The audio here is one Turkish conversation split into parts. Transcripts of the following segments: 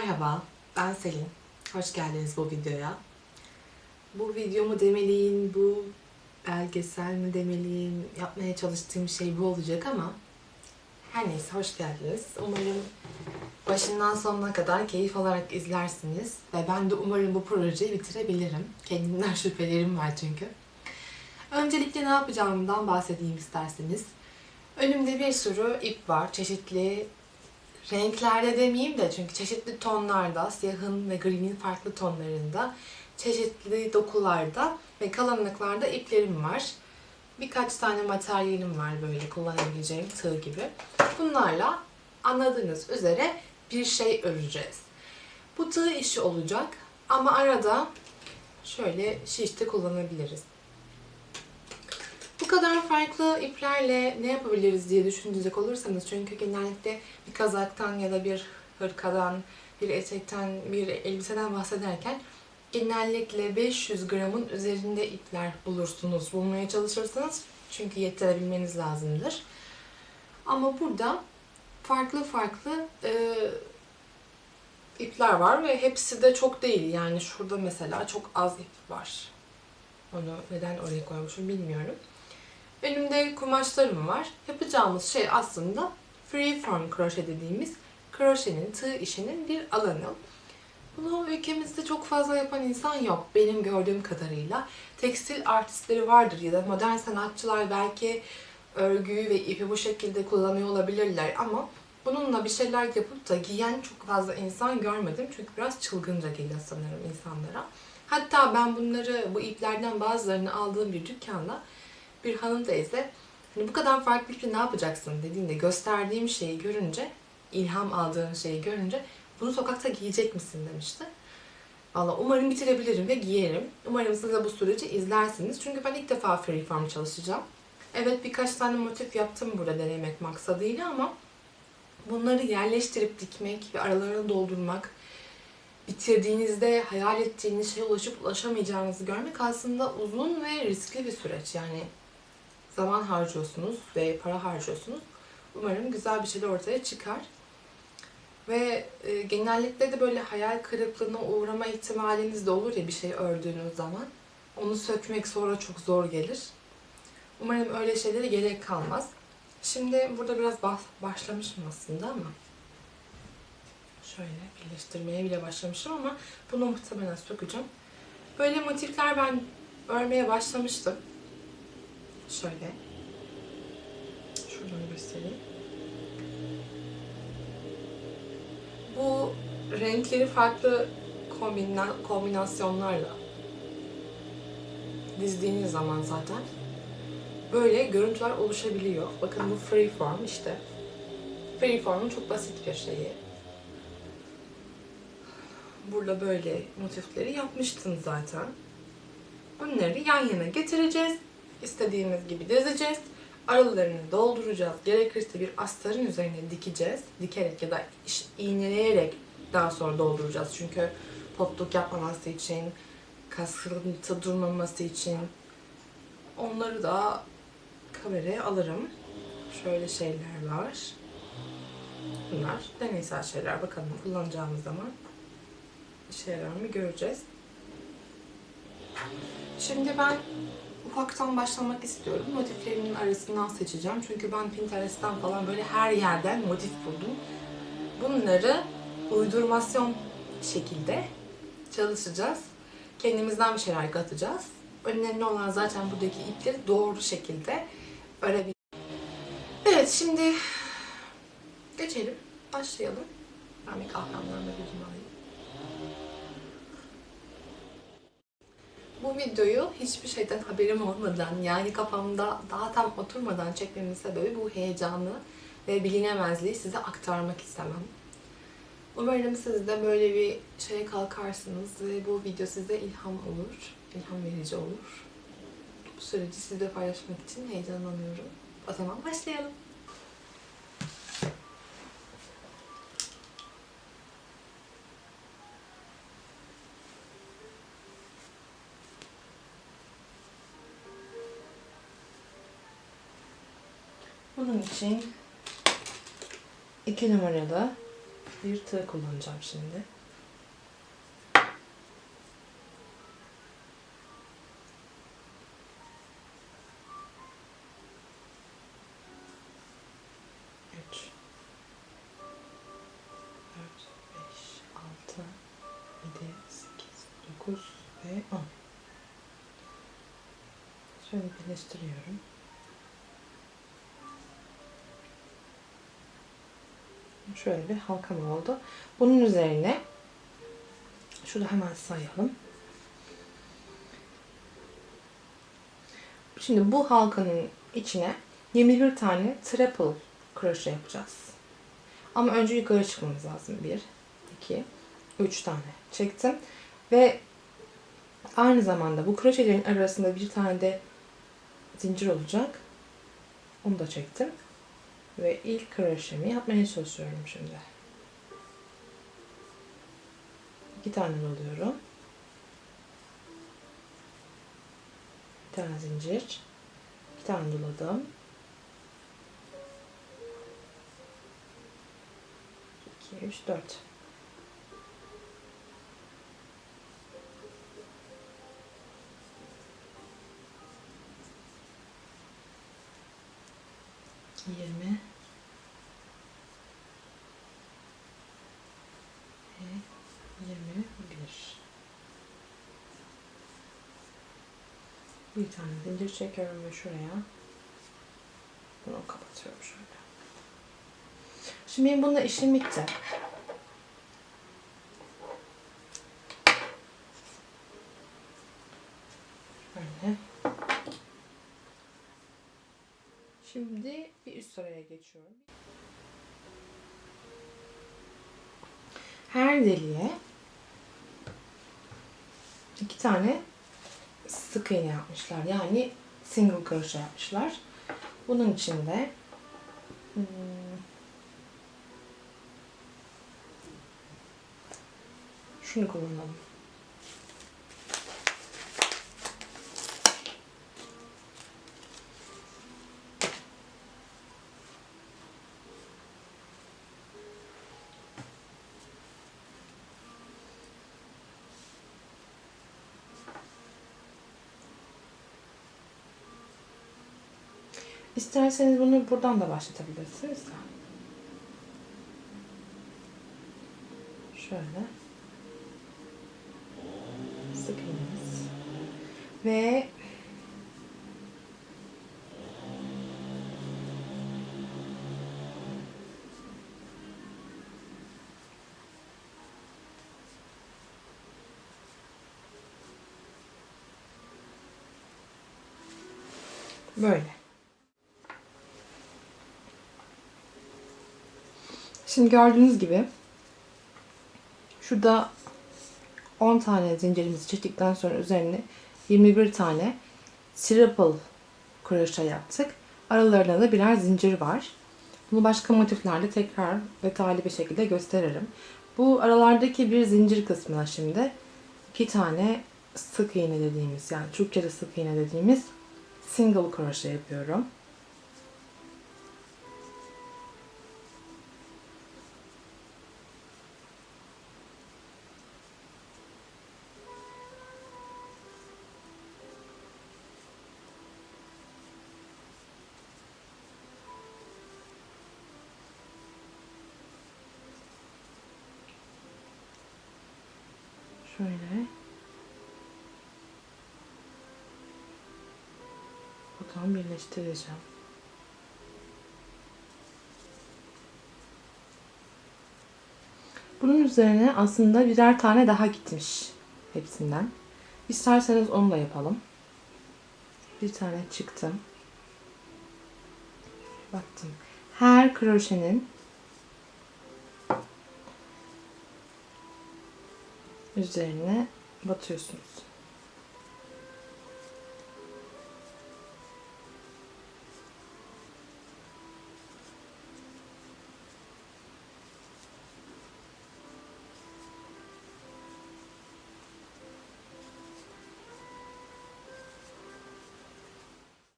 Merhaba, ben Selin. Hoş geldiniz bu videoya. Bu video mu demeliyim, bu belgesel mi demeliyim, yapmaya çalıştığım şey bu olacak ama her neyse hoş geldiniz. Umarım başından sonuna kadar keyif alarak izlersiniz ve ben de umarım bu projeyi bitirebilirim. Kendimden şüphelerim var çünkü. Öncelikle ne yapacağımdan bahsedeyim isterseniz. Önümde bir sürü ip var. Çeşitli renklerde demeyeyim de çünkü çeşitli tonlarda, siyahın ve green'in farklı tonlarında, çeşitli dokularda ve kalınlıklarda iplerim var. Birkaç tane materyalim var böyle kullanabileceğim tığ gibi. Bunlarla anladığınız üzere bir şey öreceğiz. Bu tığ işi olacak ama arada şöyle şiş de kullanabiliriz. Kadar farklı iplerle ne yapabiliriz diye düşünecek olursanız çünkü genellikle bir kazaktan ya da bir hırkadan, bir etekten, bir elbiseden bahsederken genellikle 500 gramın üzerinde ipler bulursunuz, bulmaya çalışırsanız çünkü yettirebilmeniz lazımdır. Ama burada farklı farklı e, ipler var ve hepsi de çok değil. Yani şurada mesela çok az ip var. Onu neden oraya koymuşum bilmiyorum. Önümde kumaşlarım var. Yapacağımız şey aslında freeform kroşe dediğimiz kroşenin, tığ işinin bir alanı. Bunu ülkemizde çok fazla yapan insan yok benim gördüğüm kadarıyla. Tekstil artistleri vardır ya da modern sanatçılar belki örgüyü ve ipi bu şekilde kullanıyor olabilirler ama bununla bir şeyler yapıp da giyen çok fazla insan görmedim. Çünkü biraz çılgınca geliyor sanırım insanlara. Hatta ben bunları, bu iplerden bazılarını aldığım bir dükkanda bir hanım teyze hani bu kadar farklı iple ne yapacaksın dediğinde gösterdiğim şeyi görünce, ilham aldığım şeyi görünce bunu sokakta giyecek misin demişti. Valla umarım bitirebilirim ve giyerim. Umarım siz de bu süreci izlersiniz. Çünkü ben ilk defa freeform çalışacağım. Evet birkaç tane motif yaptım burada denemek maksadıyla ama bunları yerleştirip dikmek ve aralarını doldurmak, bitirdiğinizde hayal ettiğiniz şeye ulaşıp ulaşamayacağınızı görmek aslında uzun ve riskli bir süreç. Yani zaman harcıyorsunuz ve para harcıyorsunuz. Umarım güzel bir şeyler ortaya çıkar. Ve e, genellikle de böyle hayal kırıklığına uğrama ihtimaliniz de olur ya bir şey ördüğünüz zaman. Onu sökmek sonra çok zor gelir. Umarım öyle şeylere gerek kalmaz. Şimdi burada biraz bah- başlamışım aslında ama şöyle birleştirmeye bile başlamışım ama bunu muhtemelen sökeceğim. Böyle motifler ben örmeye başlamıştım. Şöyle. Şuradan göstereyim. Bu renkleri farklı kombina- kombinasyonlarla dizdiğiniz zaman zaten böyle görüntüler oluşabiliyor. Bakın bu freeform işte. Freeform'un çok basit bir şeyi. Burada böyle motifleri yapmıştım zaten. Bunları yan yana getireceğiz. İstediğimiz gibi dizeceğiz. Aralarını dolduracağız. Gerekirse bir astarın üzerine dikeceğiz. Dikerek ya da iğneleyerek daha sonra dolduracağız. Çünkü potluk yapmaması için, kasıntı durmaması için onları da kameraya alırım. Şöyle şeyler var. Bunlar deneysel şeyler. Bakalım kullanacağımız zaman işe yarar mı göreceğiz. Şimdi ben ufaktan başlamak istiyorum. Motiflerimin arasından seçeceğim. Çünkü ben Pinterest'ten falan böyle her yerden motif buldum. Bunları uydurmasyon şekilde çalışacağız. Kendimizden bir şeyler katacağız. Önemli olan zaten buradaki ipleri doğru şekilde örebilmek. Evet şimdi geçelim. Başlayalım. Ben bir kahvemden de gözümü alayım. Bu videoyu hiçbir şeyden haberim olmadan yani kafamda daha tam oturmadan çekmemin sebebi bu heyecanı ve bilinemezliği size aktarmak istemem. Umarım siz de böyle bir şeye kalkarsınız ve bu video size ilham olur, ilham verici olur. Bu süreci sizle paylaşmak için heyecanlanıyorum. O zaman başlayalım. Bunun için iki numaralı bir tığ kullanacağım şimdi. Üç, beş, altı, yedi, sekiz, dokuz ve on. Şöyle birleştiriyorum. Şöyle bir halkam oldu. Bunun üzerine şurada hemen sayalım. Şimdi bu halkanın içine 21 tane triple kroşe yapacağız. Ama önce yukarı çıkmamız lazım. 1, 2, 3 tane çektim. Ve aynı zamanda bu kroşelerin arasında bir tane de zincir olacak. Onu da çektim. Ve ilk kroşemi yapmaya çalışıyorum şimdi. İki tane doluyorum. Bir tane zincir. İki tane doladım. İki, üç, dört. Yirmi. Ve yirmi bir. Bir tane zincir çekiyorum ve şuraya bunu kapatıyorum şöyle. Şimdi benim bununla işim bitti. Böyle. Şimdi bir üst sıraya geçiyorum. Her deliğe iki tane sık iğne yapmışlar. Yani single crochet yapmışlar. Bunun içinde hmm, şunu kullanalım. İsterseniz bunu buradan da başlatabilirsiniz. Şöyle. Sık iğnemiz. Ve böyle. Şimdi gördüğünüz gibi şurada 10 tane zincirimizi çektikten sonra üzerine 21 tane triple kroşe yaptık. Aralarında da birer zincir var. Bunu başka motiflerle tekrar detaylı bir şekilde gösteririm. Bu aralardaki bir zincir kısmına şimdi iki tane sık iğne dediğimiz yani Türkçe'de sık iğne dediğimiz single kroşe yapıyorum. Şöyle. Buradan birleştireceğim. Bunun üzerine aslında birer tane daha gitmiş hepsinden. İsterseniz onu da yapalım. Bir tane çıktım. Baktım. Her kroşenin üzerine batıyorsunuz.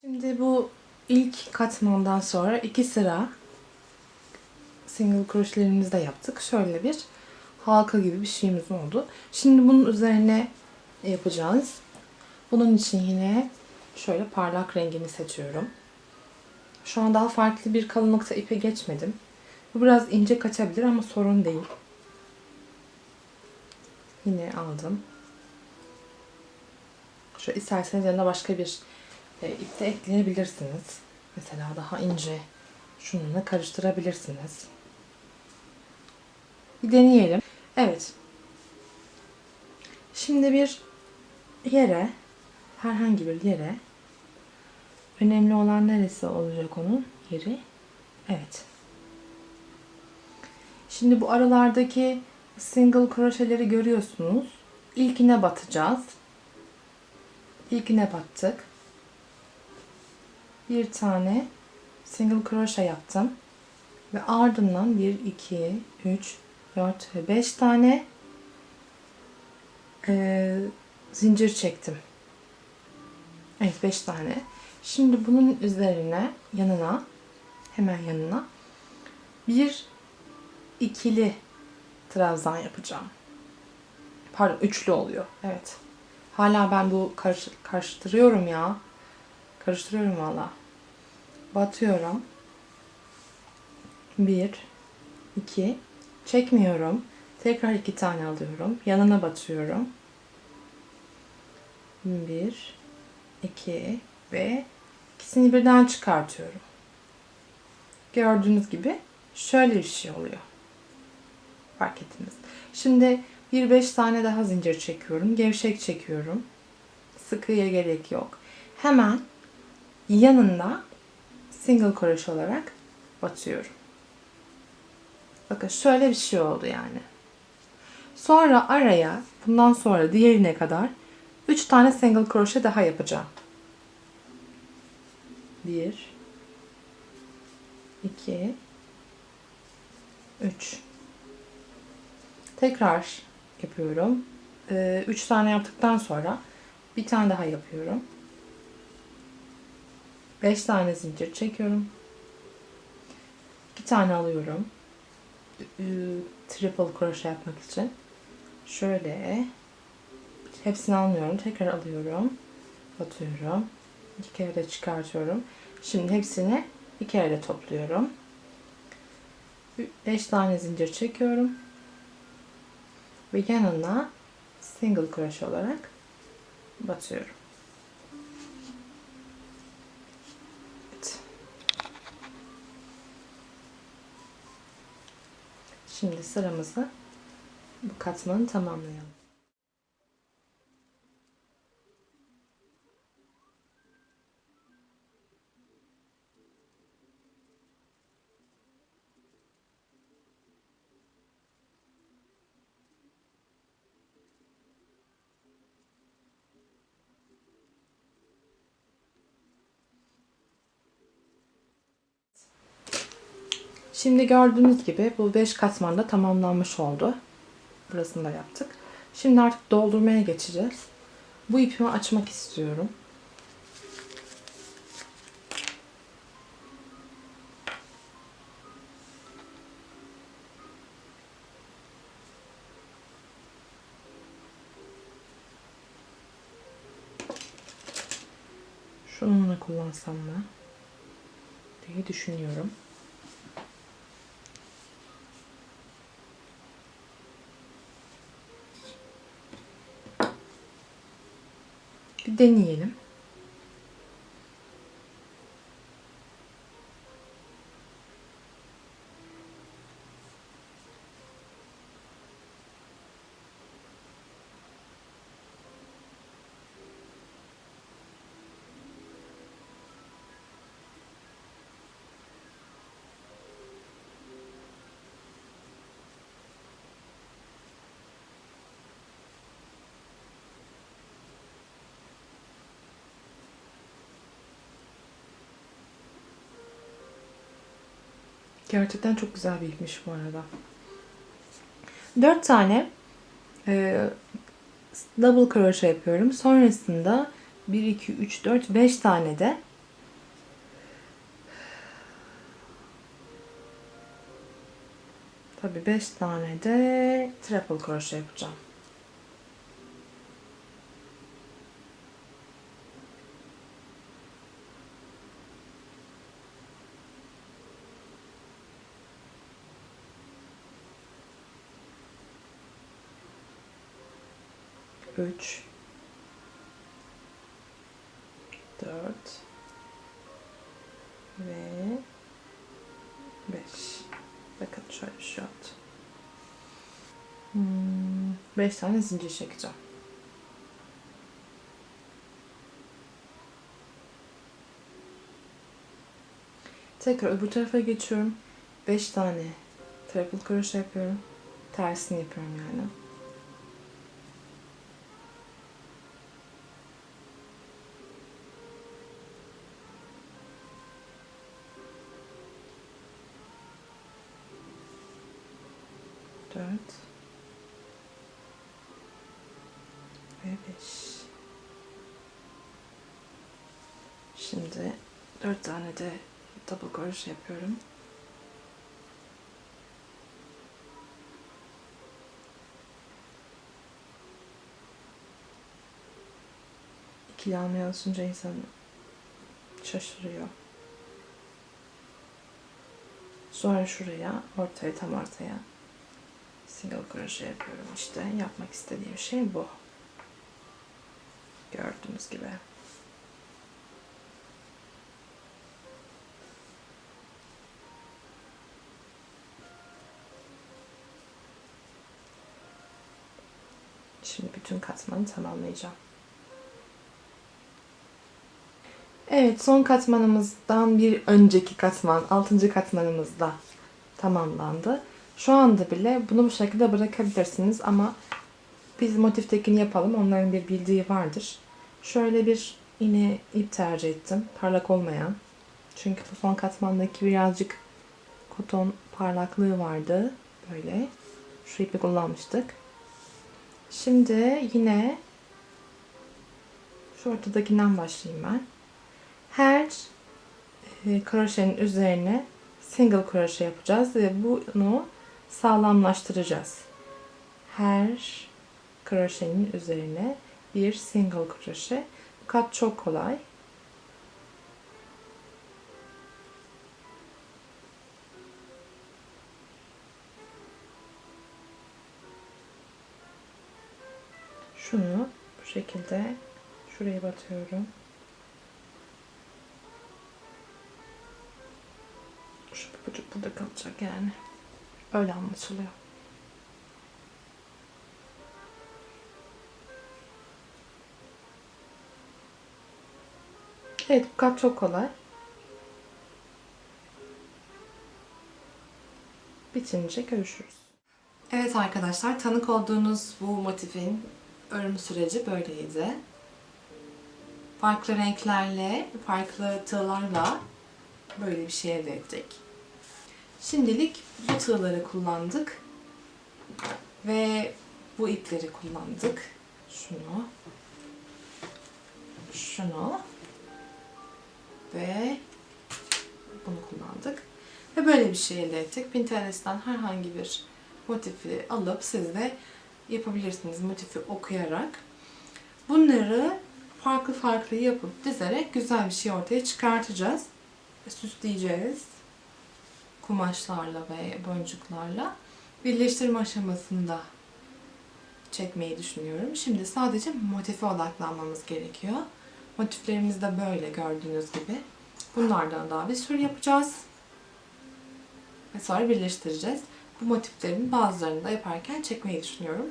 Şimdi bu ilk katmandan sonra iki sıra single kroşelerimizi de yaptık. Şöyle bir halka gibi bir şeyimiz oldu. Şimdi bunun üzerine yapacağız. Bunun için yine şöyle parlak rengini seçiyorum. Şu an daha farklı bir kalınlıkta ipe geçmedim. Bu biraz ince kaçabilir ama sorun değil. Yine aldım. Şöyle isterseniz yanına başka bir e, ip de ekleyebilirsiniz. Mesela daha ince şununla karıştırabilirsiniz. Bir deneyelim. Evet. Şimdi bir yere herhangi bir yere önemli olan neresi olacak onun yeri? Evet. Şimdi bu aralardaki single kroşeleri görüyorsunuz. İlkine batacağız. İlkine battık. Bir tane single kroşe yaptım. Ve ardından 1, 2, 3, 4 ve 5 tane e, zincir çektim. Evet 5 tane. Şimdi bunun üzerine yanına hemen yanına bir ikili trabzan yapacağım. Pardon üçlü oluyor. Evet. Hala ben bu karış, karıştırıyorum ya. Karıştırıyorum valla. Batıyorum. Bir, iki, çekmiyorum. Tekrar iki tane alıyorum. Yanına batıyorum. Bir, iki ve ikisini birden çıkartıyorum. Gördüğünüz gibi şöyle bir şey oluyor. Fark ettiniz. Şimdi bir beş tane daha zincir çekiyorum. Gevşek çekiyorum. Sıkıya gerek yok. Hemen yanında single crochet olarak batıyorum. Bakın şöyle bir şey oldu yani. Sonra araya bundan sonra diğerine kadar 3 tane single crochet daha yapacağım. 1 2 3 Tekrar yapıyorum. 3 tane yaptıktan sonra bir tane daha yapıyorum. 5 tane zincir çekiyorum. 2 tane alıyorum. Triple crochet yapmak için. Şöyle hepsini almıyorum. Tekrar alıyorum. Batıyorum. İki kere de çıkartıyorum. Şimdi hepsini bir kere de topluyorum. 5 tane zincir çekiyorum. Ve yanına single crochet olarak batıyorum. Evet. Şimdi sıramızı bu katmanı tamamlayalım. Şimdi gördüğünüz gibi bu 5 katmanda tamamlanmış oldu. Burasını da yaptık. Şimdi artık doldurmaya geçeceğiz. Bu ipimi açmak istiyorum. Şununla kullansam mı diye düşünüyorum. Deneyelim. Gerçekten çok güzel bir ipmiş bu arada. 4 tane e, double crochet yapıyorum. Sonrasında 1, 2, 3, 4, 5 tane de Tabii 5 tane de triple crochet yapacağım. Üç. Dört. Ve beş. Bakın şöyle bir şey oldu. Hmm, beş tane zincir çekeceğim. Tekrar öbür tarafa geçiyorum. Beş tane triple crochet yapıyorum. Tersini yapıyorum yani. Şimdi dört tane de double crochet yapıyorum. İkili almaya alışınca insan şaşırıyor. Sonra şuraya, ortaya tam ortaya single crochet yapıyorum işte. Yapmak istediğim şey bu. Gördüğünüz gibi. Şimdi bütün katmanı tamamlayacağım. Evet, son katmanımızdan bir önceki katman, 6. katmanımız da tamamlandı. Şu anda bile bunu bu şekilde bırakabilirsiniz ama biz motiftekini yapalım. Onların bir bildiği vardır. Şöyle bir yine ip tercih ettim. Parlak olmayan. Çünkü bu son katmandaki birazcık koton parlaklığı vardı. Böyle. Şu ipi kullanmıştık. Şimdi yine şu ortadakinden başlayayım ben. Her e, kroşenin üzerine single kroşe yapacağız ve bunu sağlamlaştıracağız. Her kroşenin üzerine bir single kroşe. Bu kat çok kolay. Şekilde şuraya batıyorum. Şu papucuk burada kalacak yani. Öyle anlaşılıyor. Evet bu kat çok kolay. Bitince görüşürüz. Evet arkadaşlar tanık olduğunuz bu motifin örüm süreci böyleydi. Farklı renklerle, farklı tığlarla böyle bir şey elde ettik. Şimdilik bu tığları kullandık. Ve bu ipleri kullandık. Şunu. Şunu. Ve bunu kullandık. Ve böyle bir şey elde ettik. Pinterest'ten herhangi bir motifi alıp siz de yapabilirsiniz motifi okuyarak. Bunları farklı farklı yapıp dizerek güzel bir şey ortaya çıkartacağız. Süsleyeceğiz kumaşlarla ve boncuklarla birleştirme aşamasında çekmeyi düşünüyorum. Şimdi sadece motife odaklanmamız gerekiyor. Motiflerimiz de böyle gördüğünüz gibi. Bunlardan daha bir sürü yapacağız. Ve sonra birleştireceğiz. Bu motiflerin bazılarını da yaparken çekmeyi düşünüyorum.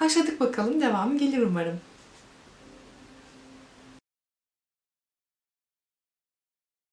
Başladık bakalım. Devamı gelir umarım.